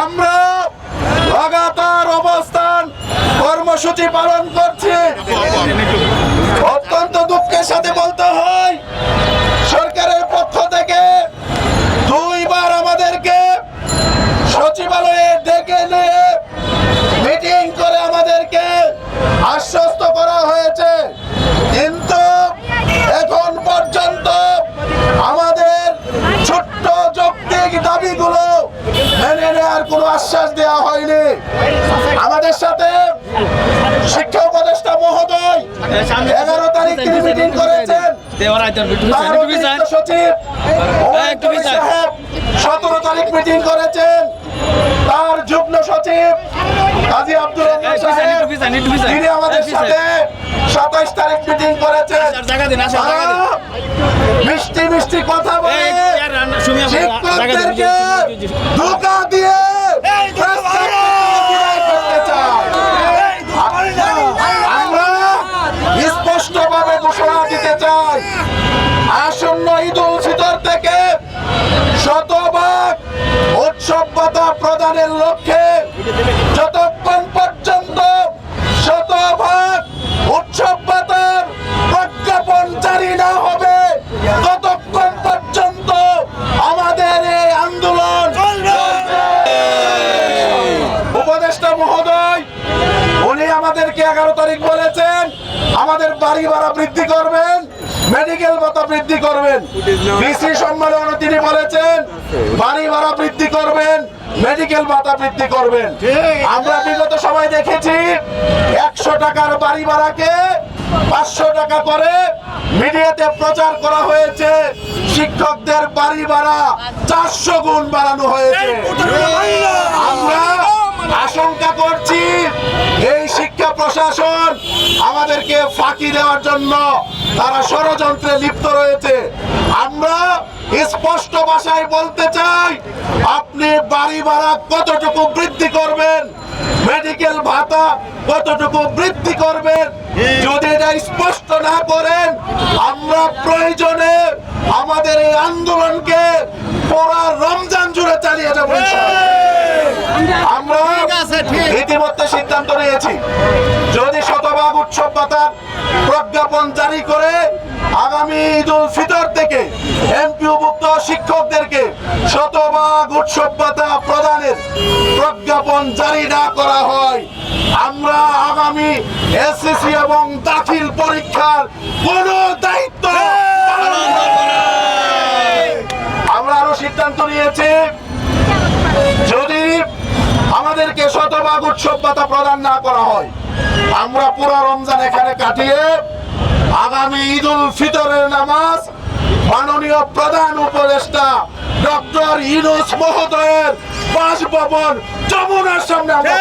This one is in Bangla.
আমরা লাগাতার অবস্থান কর্মসূচি পালন করছি। অত্যন্ত দুঃখের সাথে বলতে হয় আমাদের সাথে শিক্ষা উপদেষ্টা মহোদয় এগারো তারিখ তিনি মিটিং করেছেন। সচিব সতেরো তারিখ মিটিং করেছেন। তার যুগ্ম সচিব কাজী আব্দুল তিনি আমাদের সাথে সাতাইশ তারিখ মিটিং করেছেন। মিষ্টি মিষ্টি কথা বলে শিক্ষকদেরকে আমাদেরকে এগারো তারিখ বলেছেন, আমাদের বাড়ি ভাড়া বৃদ্ধি করবেন মেডিকেল ভাতা বৃদ্ধি করবেন। কৃষি সম্মেলনে তিনি বলেছেন, বাড়ি ভাড়া বৃদ্ধি করবেন মেডিকেল ভাতা বৃদ্ধি করবেন। আমরা বিগত সময় দেখেছি, একশো টাকার বাড়ি ভাড়াকে পাঁচশো টাকা করে মিডিয়াতে প্রচার করা হয়েছে। শিক্ষকদের বাড়ি ভাড়া চারশো গুণ বাড়ানো হয়েছে। আমরা আশঙ্কা করছি প্রশাসন আমাদেরকে ফাঁকি দেওয়ার জন্য তারা ষড়যন্ত্রে লিপ্ত রয়েছে। আমরা স্পষ্ট ভাষায় বলতে চাই, আপনি বাড়ি ভাড়া কতটুকু বৃদ্ধি করবেন? মেডিকেল ভাতা কতটুকু বৃদ্ধি করবেন? যদি এটা স্পষ্ট না করেন, আমরা প্রয়োজনে আমাদের এই আন্দোলনকে পুরা রমজান জুড়ে চালিয়ে ইতিমধ্যে সিদ্ধান্ত নিয়েছি। যদি শতভাগ উৎসব ভাতা প্রজ্ঞাপন জারি করে আগামী ঈদ উল ফিতর থেকে এমপিওভুক্ত শিক্ষকদেরকে শতভাগ উৎসব ভাতা প্রদানের প্রজ্ঞাপন জারি না করা হয় আমরা আগামী এসএসসি এবং দাখিল পরীক্ষার কোন দায়িত্ব আমরা আরও সিদ্ধান্ত নিয়েছি যদি আমাদেরকে শতভাগ উৎসব ভাতা প্রদান না করা হয় আমরা পুরো রমজান এখানে কাটিয়ে আগামী ঈদ উল ফিতরের নামাজ মাননীয় প্রধান উপদেষ্টা ডক্টর ইনুস মহোদয়ের বাসভবন যমুনার সামনে আমরা।